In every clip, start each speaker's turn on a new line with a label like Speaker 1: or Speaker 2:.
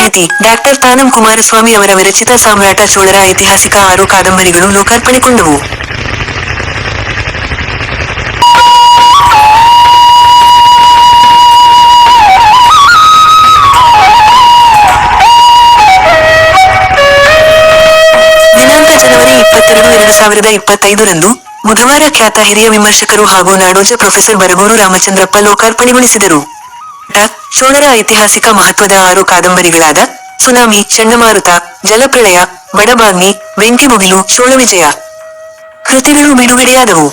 Speaker 1: ಸಾಹಿತಿ ಡಾಕ್ಟರ್ ತಾನಂ ಕುಮಾರಸ್ವಾಮಿ ಅವರ ವಿರಚಿತ ಸಾಮ್ರಾಟ ಚೋಳರ ಐತಿಹಾಸಿಕ ಆರು ಕಾದಂಬರಿಗಳು ಲೋಕಾರ್ಪಣೆಗೊಂಡವು. ದಿನಾಂಕ ಜನವರಿ ಎರಡು ಸಾವಿರದ ಇಪ್ಪತ್ತೈದರಂದು ಬುಧವಾರ ಖ್ಯಾತ ಹಿರಿಯ ವಿಮರ್ಶಕರು ಹಾಗೂ ನಾಡೋಜ ಪ್ರೊಫೆಸರ್ ಬರಗೂರು ರಾಮಚಂದ್ರಪ್ಪ ಲೋಕಾರ್ಪಣೆಗೊಳಿಸಿದರು. ಡಾ. ಚೋಳರ ಐತಿಹಾಸಿಕ ಮಹತ್ವದ ಆರು ಕಾದಂಬರಿಗಳಾದ ಸುನಾಮಿ, ಚಂಡಮಾರುತ, ಜಲಪ್ರಳಯ ಬಡಬಾಗ್ನಿ ಮುಗಿಲು ಚೋಳವಿಜಯ ಕೃತಿಗಳು ಬಿಡುಗಡೆಯಾದವು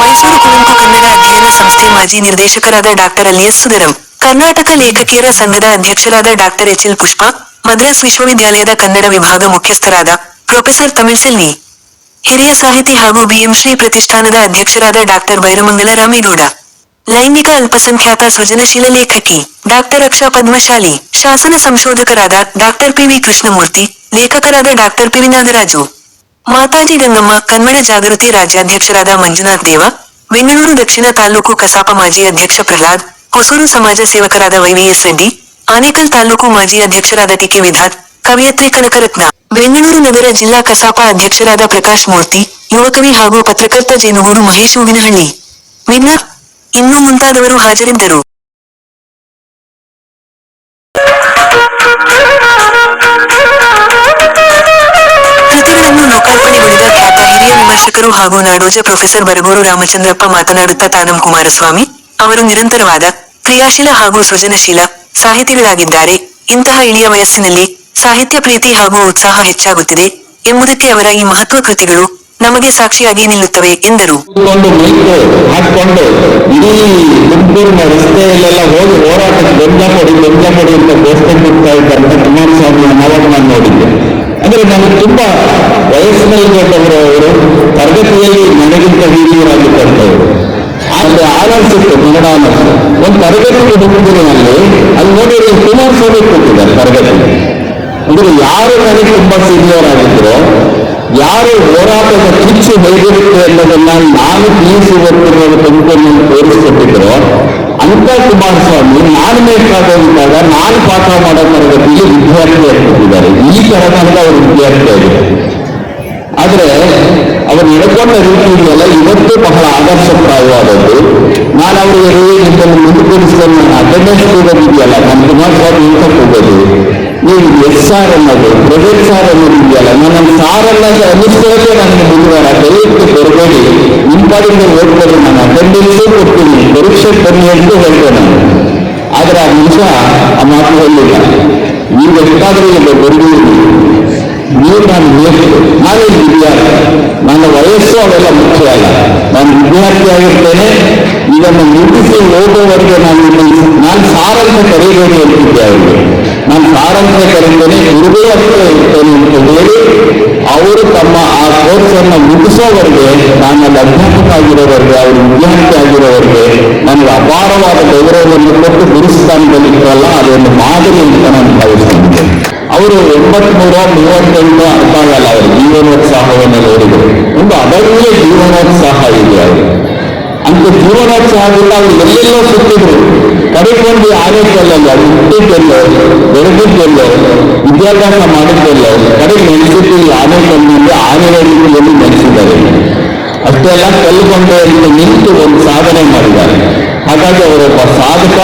Speaker 1: ಮೈಸೂರು ಕುವೆಂಪು ಕನ್ನಡ ಅಧ್ಯಯನ ಸಂಸ್ಥೆ ಮಾಜಿ ನಿರ್ದೇಶಕರಾದ ಡಾಕ್ಟರ್ ಅಲಿಯಸ್ ಸುಧರಂ ಕರ್ನಾಟಕ ಲೇಖಕಿಯರ ಸಂಘದ ಅಧ್ಯಕ್ಷರಾದ doctor H L Pushpa, Madras ವಿಶ್ವವಿದ್ಯಾಲಯದ ಕನ್ನಡ ವಿಭಾಗ ಮುಖ್ಯಸ್ಥರಾದ ಪ್ರೊಫೆಸರ್ ತಮಿಳ್ಸೆಲ್ವಿ ಹಿರಿಯ ಸಾಹಿತಿ ಹಾಗೂ ಬಿಎಂ ಶ್ರೀ ಪ್ರತಿಷ್ಠಾನದ ಅಧ್ಯಕ್ಷರಾದ ಡಾಕ್ಟರ್ ಬೈರಮಂಗಲ ರಾಮೇಗೌಡ. ಲೈಂಗಿಕ ಅಲ್ಪಸಂಖ್ಯಾತ ಸೃಜನಶೀಲ ಲೇಖಕಿ ಡಾಕ್ಟರ್ ಅಕ್ಷಾ ಪದ್ಮಶಾಲಿ, ಶಾಸನ ಸಂಶೋಧಕರಾದ doctor P V Krishnamurthy, ಲೇಖಕರಾದ doctor P V Nagaraju Mataji Gangamma, Kannada Jagruti ರಾಜ್ಯಾಧ್ಯಕ್ಷರಾದ Manjunath ದೇವ, ಬೆಂಗಳೂರು ದಕ್ಷಿಣ ತಾಲೂಕು ಕಸಾಪ ಮಾಜಿ ಅಧ್ಯಕ್ಷ ಪ್ರಹ್ಲಾದ್, ಹೊಸೂರು ಸಮಾಜ ಸೇವಕರಾದ ವೈವಿಎಸ್ ರೆಡ್ಡಿ, ಆನೇಕಲ್ ತಾಲೂಕು ಮಾಜಿ ಅಧ್ಯಕ್ಷರಾದ ಟಿಕೆ ವಿಧಾತ್ ಕವಿಯತ್ರಿ ಕನಕರತ್ನ. ಬೆಂಗಳೂರು ನಗರ ಜಿಲ್ಲಾ ಕಸಾಪ ಅಧ್ಯಕ್ಷರಾದ ಪ್ರಕಾಶ್ ಮೂರ್ತಿ, ಯುವಕವಿ ಹಾಗೂ ಪತ್ರಕರ್ತ ಜೇನುಗೂರು ಮಹೇಶ್ ಹೂವಿನಹಳ್ಳಿ. ವಿನ್ನ ಇನ್ನೂ ಮುಂತಾದವರು ಹಾಜರಿದ್ದರು. ಕೃತಿಗಳನ್ನು ಖ್ಯಾತ ಹಿರಿಯ ವಿಮರ್ಶಕರು ಹಾಗೂ ನಾಡೋಜ ಪ್ರೊಫೆಸರ್ ಬರಗೂರು ರಾಮಚಂದ್ರಪ್ಪ ಮಾತನಾಡುತ್ತಾ ತಾನಂ ಕುಮಾರಸ್ವಾಮಿ ಅವರು ನಿರಂತರವಾದ ಕ್ರಿಯಾಶೀಲ ಹಾಗೂ ಸೃಜನಶೀಲ ಸಾಹಿತಿಗಳಾಗಿದ್ದಾರೆ. ಇಂತಹ ಇಳಿಯ ವಯಸ್ಸಿನಲ್ಲಿ ಸಾಹಿತ್ಯ ಪ್ರೀತಿ ಹಾಗೂ ಉತ್ಸಾಹ ಹೆಚ್ಚಾಗುತ್ತಿದೆ ಎಂಬುದಕ್ಕೆ ಅವರ ಈ ಮಹತ್ವ ಕೃತಿಗಳು ನಮಗೆ ಸಾಕ್ಷಿಯಾಗಿ ನಿಲ್ಲುತ್ತವೆ ಎಂದರು.
Speaker 2: ಹೋಗಿ ನಾನು ಅಂದ್ರೆ ನನಗೆ ತುಂಬಾ ವಯಸ್ಸಿನಲ್ಲಿ ಅವರು, ತರಗತಿಯಲ್ಲಿ ನನಗಿಂತ ಹಿರಿಯರಾಗಿದ್ದಂಥವ್ರು ಆದ್ರೆ ಆನರ್ಸಿತ್ತು ಕನ್ನಡ ಒಂದು ತರಗತಿಗೆ ಅಲ್ಲಿ ಕುಮಾರ್ ಕುಮಾರಸ್ವಾಮಿ ಕೂತಿದ್ದಾರೆ ತರಗತಿ ಯಾರು ನನಗೆ ತುಂಬಾ ಸೀನಿಯರ್ ಆಗಿದ್ರು, ಯಾರು ಹೋರಾಟದ ಕಿಚ್ಚು ಹೇಗಿರುತ್ತೆ ಅನ್ನೋದನ್ನ ನಾನು ತಿಳಿಸಿ ಬರ್ತಿರೋದು ತುಮಕೂರಿನಲ್ಲಿ ತೋರಿಸ್ಕೊಟ್ಟಿದ್ರು. ಅಂತ ಕುಮಾರಸ್ವಾಮಿ, ನಾನು ಬೇಕಾದಂತಾಗ ನಾನು ಪಾಠ ಮಾಡೋ ತರಗತಿಗೆ ವಿದ್ಯಾರ್ಥಿ ಆಗ್ತಿದ್ದಾರೆ ಈ ತರದಂತ ಅವರು ವಿದ್ಯಾರ್ಥಿ ಆಗಿದೆ ಆದ್ರೆ ಅವರು ನಡ್ಕೊಂಡ ರೀತಿಯಲ್ಲ ಇವತ್ತು ಬಹಳ ಆದರ್ಶಪ್ರಾಯವಾದದ್ದು. ನಾನು ಅವರಿಗೆ ಮುಂದುವರಿಸಿದ ಅಟೆಂಡೆನ್ಸ್ ಇದೆಯಲ್ಲ ನಾನು ಕುಮಾರಸ್ವಾಮಿ ಅಂತ ಹೋಗೋದು ನೀವು ಎಸ್ ಆರ್ ಅನ್ನೋದು ಪ್ರೊಜೆಕ್ಟ್ ಸಾರ್ ಅನ್ನೋದು ಇದೆಯಲ್ಲ? ನನ್ನ ಸಾರ್ ಅನ್ನೋದು ಅನಿಸ್ಕೊಳ್ಳೋಕೆ ನನಗೆ ಬುಧವಾರ ದಯವಿಟ್ಟು ಬರಬೇಡಿ? ನಿಮ್ಮ ಓದ್ಬೋದು ನಾನು ಅಟೆಂಡೆನ್ಸೇ ಕೊಡ್ತೀನಿ, ಪರೀಕ್ಷೆ ಬನ್ನಿ ಅಂತ ಹೇಳ್ತೇನೆ ನಾನು. ಆದ್ರೆ ಆ ನಿಮಿಷ ಆ ಮಾತು ಹೇಳಿಲ್ಲ. ನೀವು ಎಷ್ಟಾದರೂ ಈಗ ಬರೆದಿದ್ದೀರಿ ನೀವು ನಾನು ಬೇಕು ನಾನೇ ವಿದ್ಯಾರ್ಥಿ ನನ್ನ ವಯಸ್ಸು ಅವೆಲ್ಲ ಮುಖ್ಯ ಅಲ್ಲ. ನಾನು ವಿದ್ಯಾರ್ಥಿ ಆಗಿರ್ತೇನೆ. ಇದನ್ನು ಮುಗಿಸಿ ಹೋಗುವವರೆಗೆ ನಾನು ನಾನು ಸಾರನ್ನು ಕರೀಬೇಕು ಅಂತಿದ್ದೆ ಅವರಿಗೆ. ನಾನು ಕರೀತೇನೆ ಗುರುಗಳು ಅಂತ ಹೇಳಿ ಅವರು ತಮ್ಮ ಆ ಕೋರ್ಸನ್ನು ಮುಗಿಸೋವರೆಗೆ, ನಾನು ಅಲ್ಲಿ ಅಧ್ಯಾಪಕ ಆಗಿರೋವರೆಗೆ, ಅವರು ವಿದ್ಯಾರ್ಥಿ ಆಗಿರೋವರೆಗೆ ನನಗೆ ಅಪಾರವಾದ ಗೌರವವನ್ನು ಕೊಟ್ಟು ಗುರುಸ್ಥಾನದಲ್ಲಿ ಇಟ್ಟರಲ್ಲ ಅದೊಂದು ಮಾದರಿ ಅಂತ ನಾನು ಭಾವಿಸ್ತೀನಿ. ಅವರು ಎಂಬತ್ಮೂರ ಮೂವತ್ತೆಂಟು ಅರ್ಥ ಆಗಲ್ಲ ಅವರು ಜೀವನೋತ್ಸಾಹವನ್ನು ನೋಡಿದರು ಒಂದು ಅದರಲ್ಲೇ ಜೀವನೋತ್ಸಾಹ ಇದೆ ಅವರು ಅಂತ ಆಗಿಲ್ಲ ಅವ್ರು ಎಲ್ಲೆಲ್ಲೋ ಸುತ್ತಿದ್ರು. ಕರೆಕೊಂಡು ಆನೇಕಲ್ಲಲ್ಲ ಹುಟ್ಟಿದ್ದೆಲ್ಲ ಬೆಳೆದಿದ್ದೆಲ್ಲ ವಿದ್ಯಾಭ್ಯಾಸ ಮಾಡಿದ್ದೆಲ್ಲ ಕಡೆಗೆ ನೆನೆಸಿದ್ದು ಆನೆ ಆನೆಯ ರೀತಿಯಲ್ಲಿ ನೆನೆಸಿದ್ದಾರೆ. ಅಷ್ಟೆಲ್ಲ ಕಲ್ಕೊಂಡು ನಿಂತು ಒಂದು ಸಾಧನೆ ಮಾಡಿದ್ದಾರೆ. ಹಾಗಾಗಿ ಅವರೊಬ್ಬ ಸಾಧಕ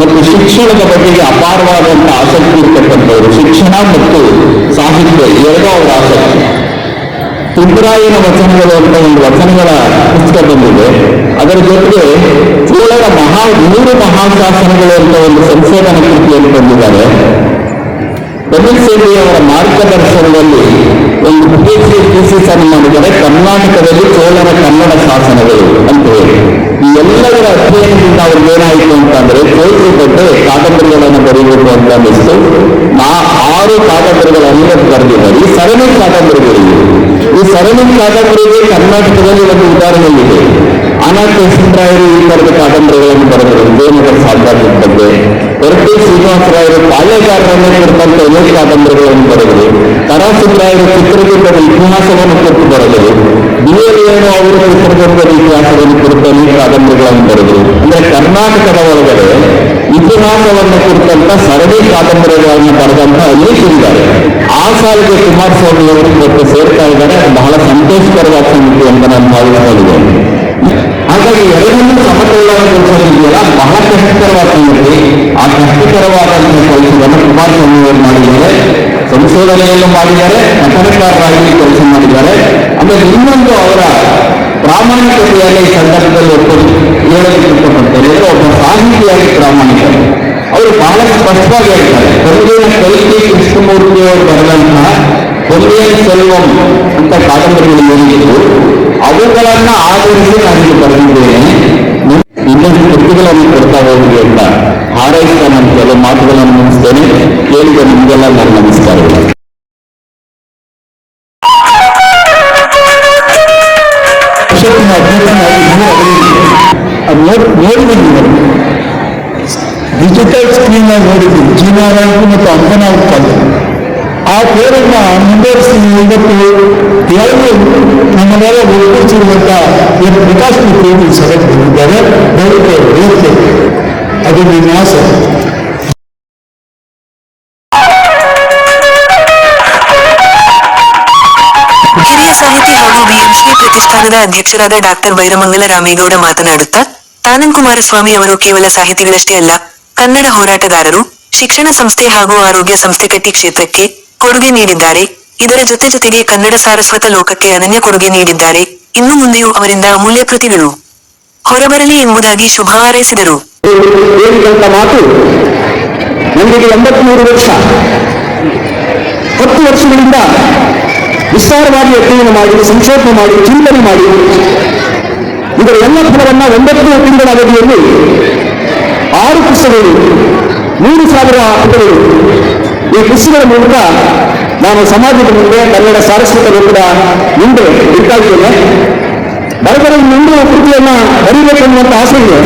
Speaker 2: ಮತ್ತು ಶಿಕ್ಷಣದ ಬಗ್ಗೆ ಅಪಾರವಾದಂತಹ ಆಸಕ್ತಿ ಇರ್ತಕ್ಕಂಥವ್ರು ಶಿಕ್ಷಣ ಮತ್ತು ಸಾಹಿತ್ಯ ಎರಡೂ ಅವರ ಆಸಕ್ತಿ. ತುಗ್ರಾಯನ ವಚನಗಳು ಅಂತ ಒಂದು ವಚನಗಳ ಪುಸ್ತಕ ಬಂದಿದೆ. ಅದರ ಜೊತೆಗೆ ಚೋಳರ ಮಹಾ, ಮೂರು ಮಹಾಶಾಸನಗಳು ಅಂತ ಒಂದು ಸಂಶೋಧನಾ ಕೃತಿಯನ್ನು ಬಂದಿದ್ದಾರೆ ಅವರ ಮಾರ್ಗದರ್ಶನದಲ್ಲಿ ಒಂದು ಪಿ ಸಿ ಥೀಸಿಸ್ ಅನ್ನು ಮಾಡಿದರೆ ಕರ್ನಾಟಕದಲ್ಲಿ ಚೋಳರ ಕನ್ನಡ ಶಾಸನಗಳು ಅಂತ ಹೇಳಿ. ಎಲ್ಲದರ ಅಧ್ಯಯನದಿಂದ ಅವ್ರಿಗೆ ಏನಾಯಿತು ಅಂತಂದ್ರೆ ಚೋಳರ ಬಗ್ಗೆ ಕಾದಂಬರಿಗಳನ್ನು ಬರೀಬೇಕು ಅಂತ ಅನ್ನಿಸ್ತು. ನಾ ಆರು ಕಾದಂಬರಿಗಳನ್ನು ಬರೆದಿದ್ದಾರೆ. ಈ ಸರಣಿ ಕಾದಂಬರಿಗಳಿವೆ ಈ ಸರಣಿ ಕಾದಂಬರಿಗೆ ಕರ್ನಾಟಕದಲ್ಲಿ ಒಂದು ಉದಾಹರಣೆ ಇದೆ. ಅನಾಥ ಕೃಷ್ಣರಾಯರು ಈ ಥರದ ಕಾದಂಬರಿಗಳನ್ನು ಬರೆದರು. ವಿಜಯನಗರ ಸಾಮ್ರಾಜ್ಯದ ಬಗ್ಗೆ. ಹೊರಟಿ ಶ್ರೀನಿವಾಸರಾಯರು ಪಾಳ್ಯಗಾರರನ್ನು ಕುರಿತಂತ ಅನೇಕ ಕಾದಂಬರಿಗಳನ್ನು ಬರೆದರು ತರಾಸುರಾಯರು ಚಿತ್ರದುರ್ಗದ ಇತಿಹಾಸವನ್ನು ಕೊಟ್ಟು ಬರೆದರು
Speaker 3: ಬಿ ಎಲ್ ಏನು ಅವರು ಚಿತ್ರದುರ್ಗದ ಇತಿಹಾಸವನ್ನು ಕುರಿತಲ್ಲಿ ಕಾದಂಬರಿಗಳನ್ನು ಬರೆದರು ಅಂದ್ರೆ ಕರ್ನಾಟಕದ ಒಳಗಡೆ ಇತಿಹಾಸವನ್ನು ಕುರಿತಂತ ಸರಣಿ ಕಾದಂಬರಿಗಳನ್ನು ಬರೆದಂತ ಅನೇಕರಿದ್ದಾರೆ ಆ ಸಾಲಿಗೆ ಕುಮಾರಸ್ವಾಮಿ ಅವರು ಇವತ್ತು ಸೇರ್ತಾ ಇದ್ದಾರೆ. ಬಹಳ ಸಂತೋಷಕರವಾದ ಸಂಗತಿ ಅಂತ ನಾನು ಭಾವಿಸ್ಕೊಂಡಿದ್ದೇನೆ ಹಾಗಾಗಿ ಎರಡನ್ನೂ ಸಮತೋಲನಗೊಳಿಸೋದಿದೆಯಲ್ಲ ಬಹಳ ಕಷ್ಟಕರವಾದ ಸಂಗತಿ ಆ ಕಷ್ಟಕರವಾದಂತಹ ಕೆಲಸವನ್ನು ಕುಮಾರಸ್ವಾಮಿ ಅವರು ಮಾಡಿದ್ದಾರೆ ಸಂಶೋಧನೆಯನ್ನು ಮಾಡಿದ್ದಾರೆ ಕಥನಕಾರರಾಗಿ ಕೆಲಸ ಮಾಡಿದ್ದಾರೆ ಆಮೇಲೆ ಇನ್ನೊಂದು ಅವರ ಪ್ರಾಮಾಣಿಕತೆಯಲ್ಲಿ ಈ ಸಂದರ್ಭದಲ್ಲಿ ಒಪ್ಪಲು ಹೇಳಲಿಕ್ಕೆ ಇಷ್ಟಪಡ್ತಾರೆ ಅಂದ್ರೆ ಒಬ್ಬ ಸಾಹಿತಿಯಾಗಿ ಪ್ರಾಮಾಣಿಕತೆ ಅವರು ಬಹಳ ಸ್ಪಷ್ಟವಾಗಿ ಹೇಳ್ತಾರೆ ಕೊಲ್ಲಿನ ಕಲ್ಕಿ ಕೃಷ್ಣಮೂರ್ತಿ ಅವರು ಬರೆದಂತಹ ಕೊಲ್ಲಿಯನ್ ಸೆಲ್ವಂ ಅಂತ ಕಾದಂಬರಿಗಳು ಏನಿದ್ದು ಅವುಗಳನ್ನ ಆಧರಿಸಿ ನಾನು ಬರೆದಿದ್ದೇನೆ ಇನ್ನೊಂದು ಕೃತಿಗಳನ್ನು ಕೊಡ್ತಾ ಹೋಗಿ ಅಂತ ಹಾರೈಸ್ತಾ ನಾನು ಕೆಲವು ಮಾತುಗಳನ್ನು ಮುಗಿಸ್ತೇನೆ. ಕೇಳಿದ ನಿಮಗೆಲ್ಲ ನಾನು ನಮಸ್ಕಾರಗಳು. ನೋಡಿದ್ದೀನಿ ಡಿಜಿಟಲ್ ಸ್ಕ್ರೀನ್ ನೋಡಿದ್ದೀನಿ ಜೀನಾರಾಯಣ ಮತ್ತು ಅಂಕನ ಉತ್ಪಾದನೆ ಆ ಪೇರನ್ನ ಮುಂದುವರಿಸಿ ಇವತ್ತು ಎರಡು ನಮ್ಮನ್ನೆಲ್ಲ ಇವತ್ತು ವಿಕಾಸ್ ಸಭೆಗೆ ಬಂದಿದ್ದಾರೆ. ದಯವಿಟ್ಟು ಅದು ಆಸೆ
Speaker 1: ಹಾಗೂ ಬಿಎಂಶ್ರೀ ಪ್ರತಿಷ್ಠಾನದ ಅಧ್ಯಕ್ಷರಾದ ಡಾಕ್ಟರ್ ಬೈರಮಂಗಲ ರಾಮೇಗೌಡ ಮಾತನಾಡುತ್ತಾ ತಾನನ್ ಕುಮಾರಸ್ವಾಮಿ ಅವರು ಕೇವಲ ಸಾಹಿತಿಗಳಷ್ಟೇ ಅಲ್ಲ, ಕನ್ನಡ ಹೋರಾಟಗಾರರು, ಶಿಕ್ಷಣ ಸಂಸ್ಥೆ ಹಾಗೂ ಆರೋಗ್ಯ ಸಂಸ್ಥೆ ಕಟ್ಟಿ ಕ್ಷೇತ್ರಕ್ಕೆ ಕೊಡುಗೆ ನೀಡಿದ್ದಾರೆ. ಇದರ ಜೊತೆ ಜೊತೆಗೆ ಕನ್ನಡ ಸಾರಸ್ವತ ಲೋಕಕ್ಕೆ ಅನನ್ಯ ಕೊಡುಗೆ ನೀಡಿದ್ದಾರೆ. ಇನ್ನು ಮುಂದೆಯೂ ಅವರಿಂದ ಅಮೂಲ್ಯ ಕೃತಿಗಳು ಹೊರಬರಲಿ ಎಂಬುದಾಗಿ ಶುಭ ಹಾರೈಸಿದರು.
Speaker 3: ಹೇಳಿದಂತ ಮಾತು ನನಗೆ ಎಂಬತ್ಮೂರು ವರ್ಷ. ಹತ್ತು ವರ್ಷಗಳಿಂದ ವಿಸ್ತಾರವಾಗಿ ಅಧ್ಯಯನ ಮಾಡಿ, ಸಂಶೋಧನೆ ಮಾಡಿ, ಚಿಂತನೆ ಮಾಡಿ. ಇದರ ಎಲ್ಲ ಫಲವನ್ನ ಒಂಬತ್ತು ತಿಂಗಳ ಅವಧಿಯಲ್ಲಿ ಆರು ಪುಸ್ತಕಗಳು, ಮೂರು ಸಾವಿರ ಪುಟಗಳು. ಈ ಪುಸ್ತಕಗಳ ಮೂಲಕ ನಾನು ಸಮಾಜದ ಮುಂದೆ ಕನ್ನಡ ಸಾರಸ್ವತ ಕೂಡ ಮುಂದೆ ಇಟ್ಟಾಗಿದ್ದೇನೆ ಬರಬರ ಇನ್ನೊಂದು ಕೃತಿಯನ್ನ ಬರೀಬೇಕೆನ್ನುವಂತ ಆಸೆ ಇದೆ.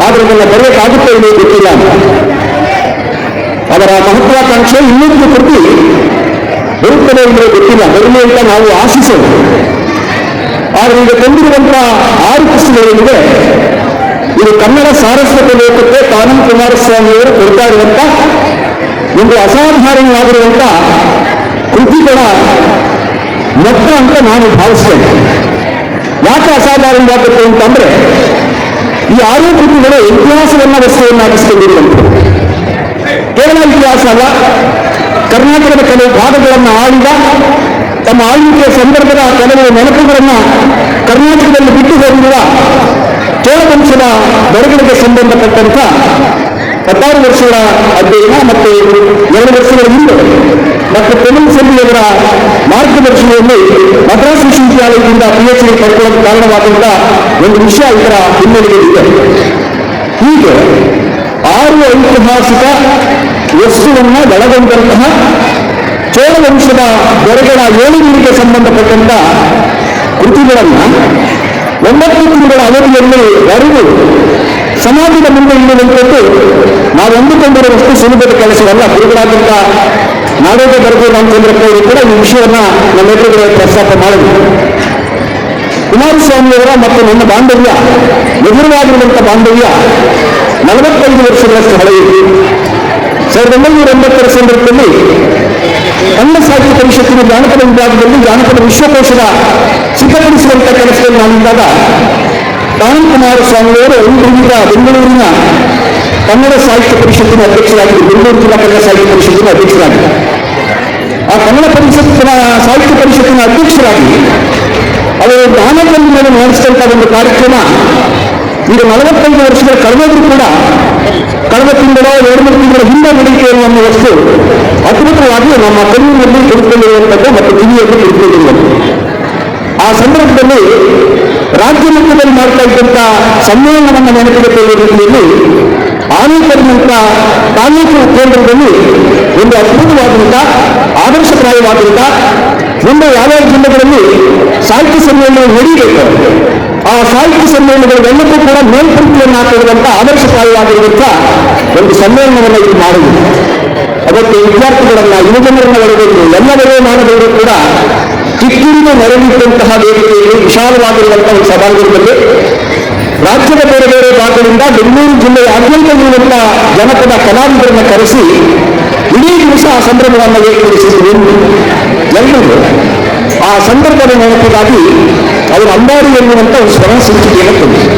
Speaker 3: ಆದ್ರೆ ಅದನ್ನ ಬರೆಯೋಕ್ಕಾಗುತ್ತೋ ಇಲ್ಲೋ ಗೊತ್ತಿಲ್ಲ ಅವರ ಮಹತ್ವಾಕಾಂಕ್ಷೆ ಇನ್ನೊಂದು ಕೃತಿ ಬರುತ್ತದೆ ಇಲ್ಲೋ ಗೊತ್ತಿಲ್ಲ ಬರಲಿ ಅಂತ ನಾವು ಆಶಿಸೋಣ ಆದ್ರೆ ಈಗ ತಂದಿರುವಂತ ಆರು ಪುಸ್ತಕಗಳಿವೆ ಇದು ಕನ್ನಡ ಸಾರಸ್ವತ ಲೋಕಕ್ಕೆ ಕಾನನ್ ಕುಮಾರಸ್ವಾಮಿಯವರು ಕೊಡ್ತಾ ಇರುವಂತ ಒಂದು ಅಸಾಧಾರಣವಾಗಿರುವಂತ ಕೃತಿಗಳ ಮೊತ್ತ ಅಂತ ನಾನು ಭಾವಿಸ್ತೇನೆ ಯಾಕೆ ಅಸಾಧಾರಣವಾಗುತ್ತೆ ಅಂತಂದ್ರೆ ಈ ಆರು ಕೃತಿಗಳು ಇತಿಹಾಸವನ್ನ ವಸ್ತುವನ್ನಾಗಿಸಿಕೊಂಡಿರುವಂಥದ್ದು ಕೇವಲ ಇತಿಹಾಸ ಅಲ್ಲ, ಕರ್ನಾಟಕದ ಕೆಲವು ಭಾಗಗಳನ್ನು ಆಳಿದ, ತಮ್ಮ ಆಳ್ವಿಕೆಯ ಸಂದರ್ಭದ ಕೆಲವು ನೆನಪುಗಳನ್ನು ಕರ್ನಾಟಕದಲ್ಲಿ ಬಿಟ್ಟು ಹೋಗಿರುವ ಚೋಳವಂಶದ ವಂಶದ ದೊರೆಗಳಿಗೆ ಸಂಬಂಧಪಟ್ಟಂತ ಹತ್ತಾರು ವರ್ಷಗಳ ಅಧ್ಯಯನ ಮತ್ತು ಎರಡು ವರ್ಷಗಳ ಹಿಂದೆ ಡಾಕ್ಟರ್ ಪ್ರಮೋದ್ ಅವರ ಮಾರ್ಗದರ್ಶನದಲ್ಲಿ ಮದ್ರಾಸ್ ವಿಶ್ವವಿದ್ಯಾಲಯದಿಂದ ಎಚ್ ಡಿ ಪಡ್ಕೊಳ್ಳಲು ಕಾರಣವಾದಂತ ಒಂದು ವಿಷಯ ಇದರ ಹಿನ್ನೆಲೆಗೆ ಇದೆ. ಹೀಗೆ ಆರು ಐತಿಹಾಸಿಕ ವಸ್ತುವನ್ನ ಒಳಗೊಂಡಂತಹ ಚೋಳವಂಶದ ದೊರೆಗಳ ಏಳುವರಿಗೆ ಸಂಬಂಧಪಟ್ಟಂತ ಕೃತಿಗಳನ್ನ ಒಂಬತ್ತು ತಿಂಗಳ ಅವಧಿಯಲ್ಲಿ ಬರೆದು ಸಮಾಜದ ಮುಂದೆ ಇಡುವಂಥದ್ದು ನಾವು ಅಂದುಕೊಂಡಿರುವಷ್ಟು ಸುಲಭದ ಕೆಲಸವಲ್ಲ ಗುರುಗಳಾದಂಥ ನಾಡೋಜ ಬರ್ಗು ರಾಮಚಂದ್ರಪ್ಪ ಅವರು ಕೂಡ ಈ ವಿಷಯವನ್ನ ನಮ್ಮ ಎದುರುಗಡೆ ಪ್ರಸ್ತಾಪ ಮಾಡಿದ್ರು ಕುಮಾರಸ್ವಾಮಿಯವರ ಮತ್ತು ನನ್ನ ಬಾಂಧವ್ಯ ಮಧುರವಾಗಿರುವಂಥ ಬಾಂಧವ್ಯ ನಲವತ್ತೈದು ವರ್ಷಗಳಷ್ಟು ಹಳೆಯಿತು ಸಾವಿರದ ಒಂಬೈನೂರ ಎಂಬತ್ತರ ಸಂದರ್ಭದಲ್ಲಿ ಕನ್ನಡ ಸಾಹಿತ್ಯ ಪರಿಷತ್ತಿನ ಜಾನಪದ ವಿಭಾಗದಲ್ಲಿ ಜಾನಪದ ವಿಶ್ವಕೋಶದ ಸಿದ್ಧಪಡಿಸುವಂತ ಕೆಲಸದಲ್ಲಿ ನಾನಿದ್ದಾಗ ಕಾನನ್ ಕುಮಾರಸ್ವಾಮಿಯವರು ಇಂದಿನ ಬೆಂಗಳೂರಿನ ಕನ್ನಡ ಸಾಹಿತ್ಯ ಪರಿಷತ್ತಿನ ಅಧ್ಯಕ್ಷರಾಗಿದ್ದರು ಬೆಂಗಳೂರು ಜಿಲ್ಲಾ ಕನ್ನಡ ಸಾಹಿತ್ಯ ಪರಿಷತ್ತಿನ ಅಧ್ಯಕ್ಷರಾಗಿದ್ದರು ಆ ಕನ್ನಡ ಪರಿಷತ್ತಿನ ಸಾಹಿತ್ಯ ಪರಿಷತ್ತಿನ ಅಧ್ಯಕ್ಷರಾಗಿ ಅವರು ಜ್ಞಾನದಲ್ಲಿ ಮೇಲೆ ನಡೆಸಿದಂಥ ಒಂದು ಕಾರ್ಯಕ್ರಮ ಈಗ ನಲವತ್ತೈದು ವರ್ಷಗಳ ಕಳೆದರೂ ಕೂಡ ಕಳೆದ ತಿಂಗಳು, ಎರಡು ಮೂರು ತಿಂಗಳ ಹಿಂದೆ ನಡೆಯಿತು ಅನ್ನೋ ವಸ್ತು ಅದ್ಭುತವಾಗಿ ನಮ್ಮ ಕಣ್ಣಿನಲ್ಲಿ ತೆಗೆದುಕೊಂಡಿರುವಂಥದ್ದು ಮತ್ತು ಕಿವಿಯಲ್ಲಿ ತೆಗೆದುಕೊಂಡಿರುವಂಥದ್ದು. ಆ ಸಂದರ್ಭದಲ್ಲಿ ರಾಜ್ಯ ಮಟ್ಟದಲ್ಲಿ ಮಾಡ್ತಾ ಇದ್ದಂಥ ಸಮ್ಮೇಳನವನ್ನು ನೆನಪಿಗೆ ತರುವ ರೀತಿಯಲ್ಲಿ ಆನೇಕರಿನಂತ ತಾಲೂಕು ಕೇಂದ್ರದಲ್ಲಿ ಒಂದು ಅದ್ಭುತವಾದಂಥ ಆದರ್ಶಪ್ರಾಯವಾದಂಥ ಮುಂದೆ ಯಾವ್ಯಾವ ಜಿಲ್ಲೆಗಳಲ್ಲಿ ಸಾಹಿತ್ಯ ಸಮ್ಮೇಳನ ನಡೆಯಬೇಕು, ಆ ಸಾಹಿತ್ಯ ಸಮ್ಮೇಳನಗಳೆಲ್ಲಕ್ಕೂ ಕೂಡ ಮೇಲ್ಪಂಕ್ತಿಯನ್ನು ಹಾಕಿರುವಂಥ ಆದರ್ಶಪ್ರಾಯವಾಗಿರುವಂಥ ಒಂದು ಸಮ್ಮೇಳನವನ್ನು ಇದು ಮಾಡುವುದು. ಅದಕ್ಕೆ ವಿದ್ಯಾರ್ಥಿಗಳನ್ನ, ಯುವಜನರನ್ನ ಒಳಗೊಂಡು ಎಲ್ಲವರೂ ಮಾಡಬೇಕು ಕೂಡ ಕಿಕ್ಕಿರಿದು ನೆರವಿದ್ದಂತಹ ವೇದಿಕೆಯಲ್ಲಿ ವಿಶಾಲವಾಗಿರುವಂತಹ ಒಂದು ಸಭಾಂಗಣದಲ್ಲಿ ರಾಜ್ಯದ ಬೇರೆ ಬೇರೆ ಭಾಗಗಳಿಂದ ಬೆಂಗಳೂರು ಜಿಲ್ಲೆಯಾದ್ಯಂತ ಜನಪದ ಕಲಾವಿದರನ್ನು ಕರೆಸಿ ಇಡೀ ದಿವಸ ಆ ಸಂದರ್ಭವನ್ನು ಏರ್ಪಡಿಸಿದ್ರು. ಎಲ್ಲರೂ ಆ ಸಂದರ್ಭದ ನೆನಪಿಗಾಗಿ ಅವರು ಅಂಬಾರಿ ಎನ್ನುವಂಥ ಒಂದು ಸ್ಮರಣ ಸಂಚಿಕೆಯನ್ನು ತಂದರು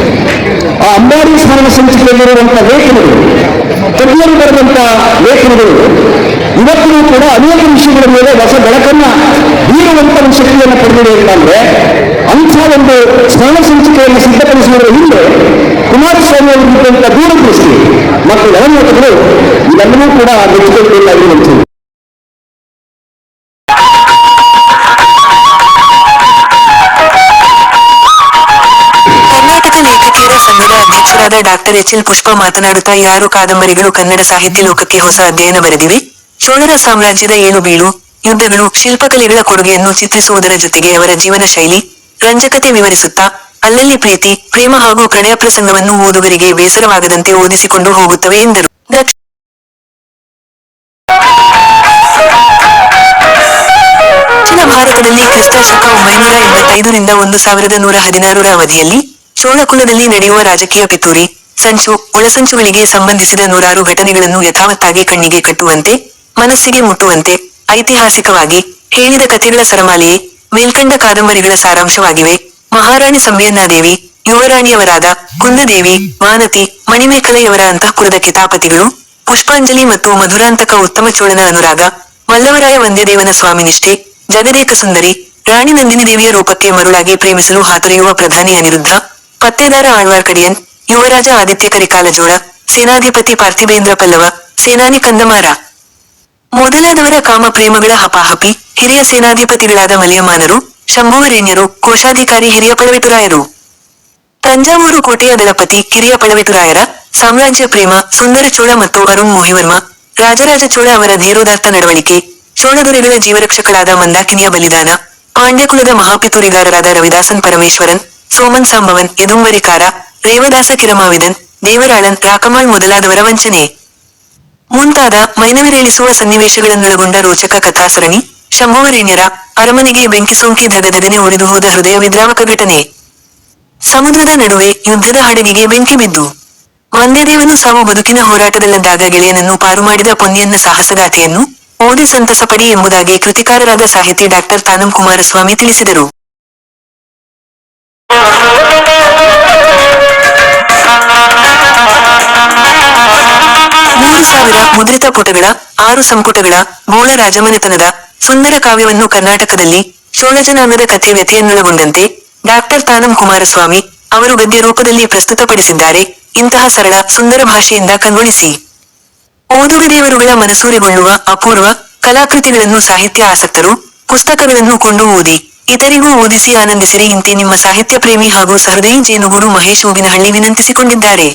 Speaker 3: ಆ ಅಂಬಾರಿ ಸ್ಮರಣ ಸಂಚಿಕೆಯಲ್ಲಿರುವಂತಹ ಲೇಖನಗಳು ತಜ್ಞರು ಬರೆದಂತಹ ಲೇಖನಗಳು ಇವತ್ತಿಗೂ ಕೂಡ ಅನೇಕ ವಿಷಯಗಳ ಮೇಲೆ ಹೊಸ ಬೆಳಕನ್ನ ಬೀರುವಂತ ಒಂದು ಶಕ್ತಿಯನ್ನು ಪಡೆದಿದೆ ಅಂತಂದ್ರೆ ಅಂಥ ಒಂದು ಸ್ಮರಣ ಸಂಚಿಕೆಯನ್ನು ಸಿದ್ಧಪಡಿಸುವುದರ ಹಿಂದೆ ಕುಮಾರಸ್ವಾಮಿ ಅವರಿದ್ದಂಥ ದೂರದೃಷ್ಟಿ ಮತ್ತು ಒಳನೋಟಗಳು ಇದನ್ನೂ ಕೂಡ ಮೆಚ್ಚಿಕೊಳ್ಳಬೇಕಾಗಿರುವಂಥದ್ದು
Speaker 1: ಡಾಕ್ಟರ್ ಎಚ್ ಎಲ್ ಪುಷ್ಪ ಮಾತನಾಡುತ್ತಾ, ಯಾರು ಕಾದಂಬರಿಗಳು ಕನ್ನಡ ಸಾಹಿತ್ಯ ಲೋಕಕ್ಕೆ ಹೊಸ ಅಧ್ಯಯನ ಬರೆದಿವೆ? ಚೋಳರ ಸಾಮ್ರಾಜ್ಯದ ಏಳು ಬೀಳು, ಯುದ್ಧಗಳು, ಶಿಲ್ಪಕಲೆಗಳ ಕೊಡುಗೆಯನ್ನು ಚಿತ್ರಿಸುವುದರ ಜೊತೆಗೆ ಅವರ ಜೀವನ ಶೈಲಿ ರಂಜಕತೆ ವಿವರಿಸುತ್ತಾ, ಅಲ್ಲಲ್ಲಿ ಪ್ರೀತಿ, ಪ್ರೇಮ ಹಾಗೂ ಪ್ರಣಯ ಪ್ರಸಂಗವನ್ನು ಓದುಗರಿಗೆ ಬೇಸರವಾಗದಂತೆ ಓದಿಸಿಕೊಂಡು ಹೋಗುತ್ತವೆ ಎಂದರು. ದಕ್ಷ- ದಕ್ಷಿಣ ಭಾರತದಲ್ಲಿ ಕ್ರಿಸ್ತ ಶಕ ಒಂಬೈನೂರ ಎಂಬತ್ತೈದರಿಂದ ಒಂದು ಸಾವಿರದ ನೂರ ಹದಿನಾರರ ಅವಧಿಯಲ್ಲಿ ಚೋಳಕುಲದಲ್ಲಿ ನಡೆಯುವ ರಾಜಕೀಯ ಪಿತೂರಿ, ಸಂಚು, ಒಳಸಂಚುಗಳಿಗೆ ಸಂಬಂಧಿಸಿದ ನೂರಾರು ಘಟನೆಗಳನ್ನು ಯಥಾವತ್ತಾಗಿ ಕಣ್ಣಿಗೆ ಕಟ್ಟುವಂತೆ ಮನಸ್ಸಿಗೆ ಮುಟ್ಟುವಂತೆ ಐತಿಹಾಸಿಕವಾಗಿ ಹೇಳಿದ ಕಥೆಗಳ ಸರಮಾಲೆಯೇ ಮೇಲ್ಕಂಡ ಕಾದಂಬರಿಗಳ ಸಾರಾಂಶವಾಗಿವೆ. ಮಹಾರಾಣಿ ಸಂಯನ್ನಾದೇವಿ ಯುವರಾಣಿಯವರಾದ ಕುಂದದೇವಿ ಮಾನತಿ ಮಣಿಮೇಖಲೆಯವರ ಅಂತಃಪುರದ ಕಿತಾಪತಿಗಳು, ಪುಷ್ಪಾಂಜಲಿ ಮತ್ತು ಮಧುರಾಂತಕ ಉತ್ತಮ ಚೋಳನ ಅನುರಾಗ ಮಲ್ಲವರಾಯ ವಂದ್ಯದೇವನ ಸ್ವಾಮಿನಿಷ್ಠೆ ಜಗದೇಕ ಸುಂದರಿ, ರಾಣಿ ನಂದಿನಿ ದೇವಿಯ ರೂಪಕ್ಕೆ ಮರುಳಾಗಿ ಪ್ರೇಮಿಸಲು ಹಾತೊರೆಯುವ ಪ್ರಧಾನಿ ಅನಿರುದ್ಧ ಪತ್ತೇದಾರ ಆಳ್ವಾರ್ ಕಡಿಯನ್, ಯುವರಾಜ ಆದಿತ್ಯ ಕರಿಕಾಲಜೋಳ, ಸೇನಾಧಿಪತಿ ಪಾರ್ಥಿಬೇಂದ್ರ ಪಲ್ಲವ, ಸೇನಾನಿ ಕಂದಮಾರ ಮೊದಲಾದವರ ಕಾಮ ಪ್ರೇಮಗಳ ಹಪಾಹಪಿ ಹಿರಿಯ ಸೇನಾಧಿಪತಿಗಳಾದ ಮಲಯಮಾನರು ಶಂಭುವರೇಣ್ಯರು, ಕೋಶಾಧಿಕಾರಿ ಹಿರಿಯ ಪಳವಿತುರಾಯರು ತಂಜಾವೂರು ಕೋಟೆಯ ದಳಪತಿ ಕಿರಿಯ ಪಳವಿತುರಾಯರ ಸಾಮ್ರಾಜ್ಯ ಪ್ರೇಮ ಸುಂದರ ಚೋಳ ಮತ್ತು ಅರುಣ್ ಮೋಹಿವರ್ಮ, ರಾಜರಾಜ ಚೋಳ ಅವರ ಧೀರೋದಾತ್ತ ನಡವಳಿಕೆ ಚೋಳದೊರೆಗಳ ಜೀವರಕ್ಷಕಳಾದ ಮಂದಾಕಿನಿಯ ಬಲಿದಾನ, ಪಾಂಡ್ಯಕುಲದ ಮಹಾಪಿತೂರಿಗಾರರಾದ ರವಿದಾಸನ್ ಪರಮೇಶ್ವರನ್, ಸೋಮನ್ ಸಾಂಬವನ್ ಯದುಂಬರಿಕಾರ ರೇವದಾಸ ಕಿರಮಾವಿದನ್, ದೇವರಾಳನ್, ರಾಕಮಾಳ್ ಮೊದಲಾದವರ ವಂಚನೆ. ಮುಂತಾದ ಮೈನವಿರೇಳಿಸುವ ಸನ್ನಿವೇಶಗಳನ್ನೊಳಗೊಂಡ ರೋಚಕ ಕಥಾಸರಣಿ, ಶಂಭುವರೇಣ್ಯರ ಅರಮನೆಗೆ ಬೆಂಕಿ ಸೋಂಕಿ ಧಗಧಗನೆ ಒಡೆದು ಹೋದ ಹೃದಯ ವಿದ್ರಾವಕ ಘಟನೆ. ಸಮುದ್ರದ ನಡುವೆ ಯುದ್ಧದ ಹಡಗಿಗೆ ಬೆಂಕಿ ಬಿದ್ದು ವಂದ್ಯದೇವನು ಸಾವು ಬದುಕಿನ ಹೋರಾಟದಲ್ಲದಾಗ ಗೆಳೆಯನನ್ನು ಪಾರು ಮಾಡಿದ ಪೊನ್ನಿಯನ್ನ ಸಾಹಸಗಾಥೆಯನ್ನು ಓದಿ ಸಂತಸಪಡಿ ಎಂಬುದಾಗಿ ಕೃತಿಕಾರರಾದ ಸಾಹಿತಿ ಡಾಕ್ಟರ್ ತಾನಂ ಕುಮಾರಸ್ವಾಮಿ ತಿಳಿಸಿದರು. ಮುದ್ರಿತ ಪುಟಗಳ ಆರು ಸಂಪುಟಗಳ ಬೋಳ ರಾಜಮನೆತನದ ಸುಂದರ ಕಾವ್ಯವನ್ನು ಕರ್ನಾಟಕದಲ್ಲಿ ಚೋಳಜನಾಂಗದ ಕಥೆ ವ್ಯಥೆಯನ್ನೊಳಗೊಂಡಂತೆ ಡಾಕ್ಟರ್ ತಾನಂ ಕುಮಾರಸ್ವಾಮಿ ಅವರು ಗದ್ಯ ರೂಪದಲ್ಲಿ ಪ್ರಸ್ತುತಪಡಿಸಿದ್ದಾರೆ. ಇಂತಹ ಸರಳ, ಸುಂದರ ಭಾಷೆಯಿಂದ ಕಂಗೊಳಿಸಿ. ಓದುಗ ದೇವರುಗಳ ಮನಸೂರೆಗೊಳ್ಳುವ ಅಪೂರ್ವ ಕಲಾಕೃತಿಗಳನ್ನು ಸಾಹಿತ್ಯ ಆಸಕ್ತರು ಪುಸ್ತಕಗಳನ್ನು ಕೊಂಡು ಓದಿ, ಇತರಿಗೂ ಓದಿಸಿ ಆನಂದಿಸಿರಿ ಇಂತೆ ನಿಮ್ಮ ಸಾಹಿತ್ಯ ಪ್ರೇಮಿ ಹಾಗೂ ಸಹೃದಯಿ ಜೇನುಗೂಡು ಮಹೇಶ್ ಹೂವಿನಹಳ್ಳಿ ವಿನಂತಿಸಿಕೊಂಡಿದ್ದಾರೆ.